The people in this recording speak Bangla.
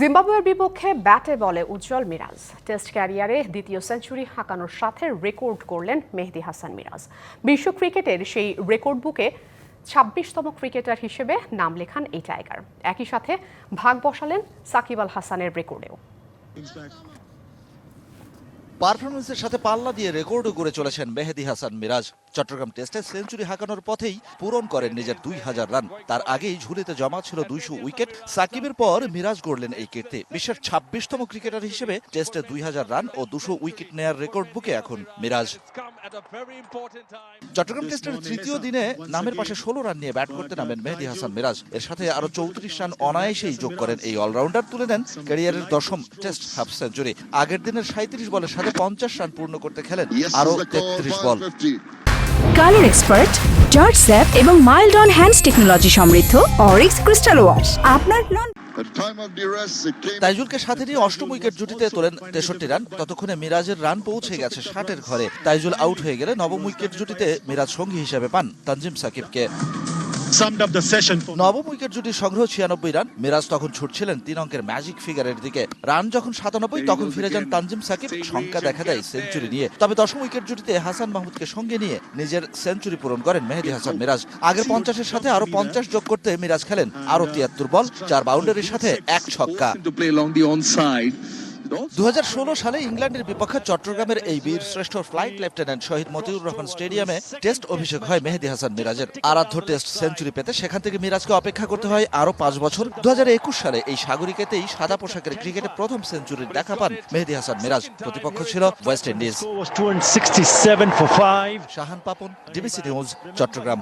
জিম্বাবুয়ের বিপক্ষে ব্যাটে বলে উজ্জ্বল মিরাজ। টেস্ট ক্যারিয়ারে দ্বিতীয় সেঞ্চুরি হাঁকানোর সাথে রেকর্ড করলেন মেহেদি হাসান মিরাজ। বিশ্ব ক্রিকেটের সেই রেকর্ড বুকে ছাব্বিশতম ক্রিকেটার হিসেবে নাম লেখান এই টাইগার। একই সাথে ভাগ বসালেন সাকিব আল হাসানের রেকর্ডেও। পারফরমেন্সের সাথে পাল্লা দিয়ে রেকর্ডও করে চলেছেন মেহেদি হাসান মিরাজ। চট্টগ্রাম টেস্টে সেঞ্চুরি হাঁকানোর পথেই পূরণ করেন নিজের দুই হাজার রান। তার আগেই ঝুলিতে জমা ছিল দুইশো উইকেট। সাকিবের পর মিরাজ গড়লেন এই কীর্তি। বিশ্বের ছাব্বিশতম ক্রিকেটার হিসেবে টেস্টে দুই হাজার রান ও দুশো উইকেট নেয়ার রেকর্ড বুকে এখন মিরাজ। চট্টগ্রাম টেস্টের তৃতীয় দিনে নামের পাশে ষোলো রান নিয়ে ব্যাট করতে নামেন মেহেদি হাসান মিরাজ। এর সাথে আরও চৌত্রিশ রান অনায়াসেই যোগ করেন এই অলরাউন্ডার। তুলে নেন ক্যারিয়ারের দশম টেস্ট হাফ সেঞ্চুরি। আগের দিনের সাঁত্রিশ বলের সাথে পঞ্চাশ রান পূর্ণ করতে খেলেন আরও তেত্রিশ বল। কালার এক্সপার্ট জর্জ স্যাপ এবং মাইল্ড অন হ্যান্ডস টেকনোলজি সমৃদ্ধ অরিক্স ক্রিস্টাল ওয়াশ আপনার লন তাইজুলকে সাথে নিয়ে অষ্টম উইকেট জুটিতে তোলেন তেষট্টি রান। ততক্ষণে মিরাজের রান পৌঁছে গেছে ষাটের ঘরে। তাইজুল আউট হয়ে গেলে নবম উইকেট জুটিতে মিরাজ সঙ্গী হিসেবে পান তানজিম সাকিবকে। নবম উইকেট জুটির সংগ্রহ ছিয়ানব্বই রান। মিরাজ তখন ছুটছিলেন তিন অঙ্কের ম্যাজিক ফিগারের দিকে। রান যখন সাতানব্বই তখন ফিরে যান তানজিম সাকিব। সংখ্যা দেখা দেয় সেঞ্চুরি নিয়ে। তবে দশম উইকেট জুটিতে হাসান মাহমুদকে সঙ্গে নিয়ে নিজের সেঞ্চুরি পূরণ করেন মেহেদি হাসান মিরাজ। আগের পঞ্চাশের সাথে আরও পঞ্চাশ যোগ করতে মিরাজ খেলেন। আরও তিয়াত্তর বল চার বাউন্ডারির সাথে এক ছক্কা। To play along the onside. দু সালে ইংল্যান্ডের বিপক্ষে চট্টগ্রামের এই বীর শ্রেষ্ঠ ফ্লাইট লেফটেন্যান্ট শহীদ মতিউর রহমান স্টেডিয়ামে টেস্ট অভিষেক হয় মেহেদি হাসান মিরাজের। আরাধ্য টেস্ট সেঞ্চুরি পেতে সেখান থেকে মিরাজকে অপেক্ষা করতে হয় আরও পাঁচ বছর। দু হাজার একুশ সালে এই সাগরিকেতেই সাদা পোশাকের ক্রিকেটে প্রথম সেঞ্চুরির দেখা পান মেহেদি হাসান মিরাজ। প্রতিপক্ষ ছিল West Indies. Score was 267 for 5 Shahan Papon DBC news Chattogram.